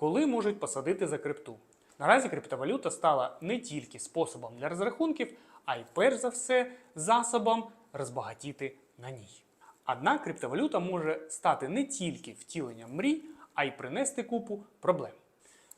Коли можуть посадити за крипту? Наразі криптовалюта стала не тільки способом для розрахунків, а й перш за все засобом розбагатіти на ній. Однак криптовалюта може стати не тільки втіленням мрій, а й принести купу проблем.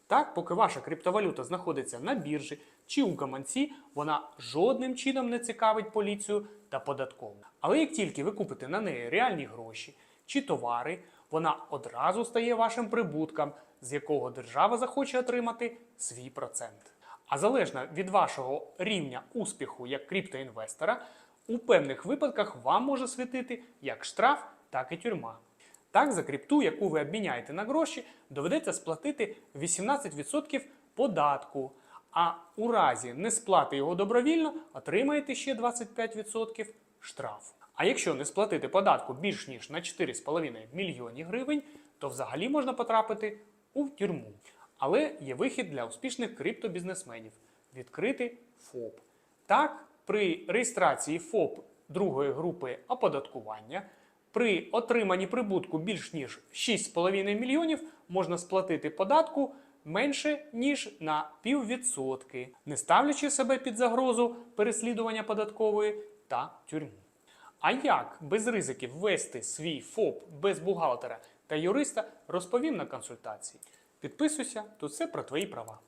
Так, поки ваша криптовалюта знаходиться на біржі чи у гаманці, вона жодним чином не цікавить поліцію та податкову. Але як тільки ви купите на неї реальні гроші чи товари, вона одразу стає вашим прибутком, з якого держава захоче отримати свій процент. А залежно від вашого рівня успіху як криптоінвестора, у певних випадках вам може світити як штраф, так і тюрма. Так, за крипту, яку ви обміняєте на гроші, доведеться сплатити 18% податку. А у разі несплати його добровільно, отримаєте ще 25% штрафу. А якщо не сплатити податку більш ніж на 4,5 мільйоні гривень, то взагалі можна потрапити у тюрму. Але є вихід для успішних криптобізнесменів відкрити ФОП. Так, при реєстрації ФОП другої групи оподаткування при отриманні прибутку більш ніж 6,5 мільйонів можна сплатити податку менше ніж на піввідсотки, не ставлячи себе під загрозу переслідування податкової та тюрму. А як без ризиків ввести свій ФОП без бухгалтера та юриста, розповім на консультації. Підписуйся, тут все про твої права.